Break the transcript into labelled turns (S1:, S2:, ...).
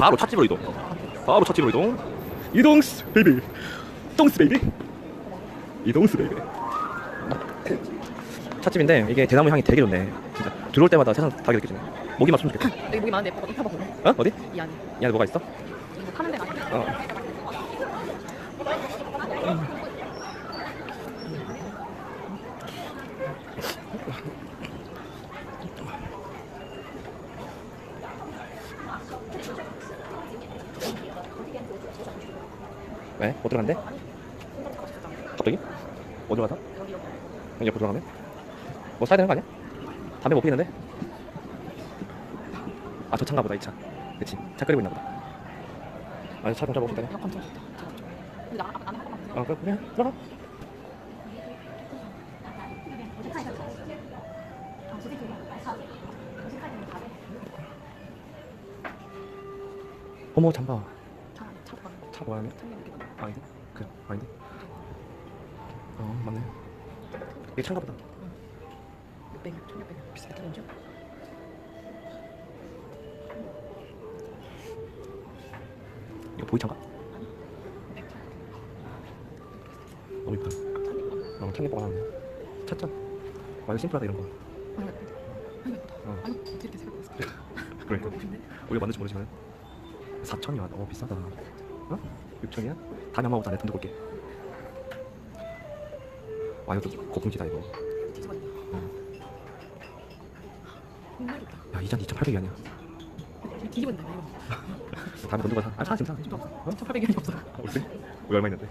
S1: 바로 찻집으로 이동. 바로 찻집으로 이동. 이동스 베이비. 똥스 베이비. 이동스 베이비. 찻집인데 이게 대나무 향이 되게 좋네. 진짜 들어올 때마다 세상 다르게 느껴지네. 목이 맞으면 좋겠다.
S2: 여기 목이 많은데 예뻐. 펴봐 볼래?
S1: 어? 어디?
S2: 이 안에.
S1: 이 안에 뭐가 있어?
S2: 이거 파는 데가 아니야.
S1: 어. 왜? 못 들어간대? 갑자기? 어디로 가서? 여기 옆으로 들어가면? 뭐 사야 되는 거 아니야? 담배 못 피는데? 아 저 차인가 보다 이 차. 그치 차 끓이고 있나 보다. 아 차좀 잡아보고 싶다네. 아 그래 그래 들어가. 어머 잠깐
S2: 많아.
S1: 아닌데? 그 아닌데? 어 맞네. 이게 차인가 보다.
S2: 600, 1600 비싸게 되는 줄?
S1: 이거 보이차인가? 너무 이쁘다. 어 청계보가 나네. 찻잔. 아 이거 심플하다 이런 거. 어.
S2: 아니, 어떻게 이렇게 생각했어?
S1: 그러니까. 우리가 맞는지 모르지만 4천이야 너무 비싸다 어? 6천이야? 다음에 한번 내돈 들고 올게 와 이거 고품지다 이거
S2: 뒤집어지네. 정말 좋다.
S1: 야 이잔 2,800이 아니야
S2: 뒤집어진다, 이거.
S1: 다음에 사 아, 사 지금
S2: 사좀 없어. 1,800원이 없어.
S1: 우리 얼마 있는데?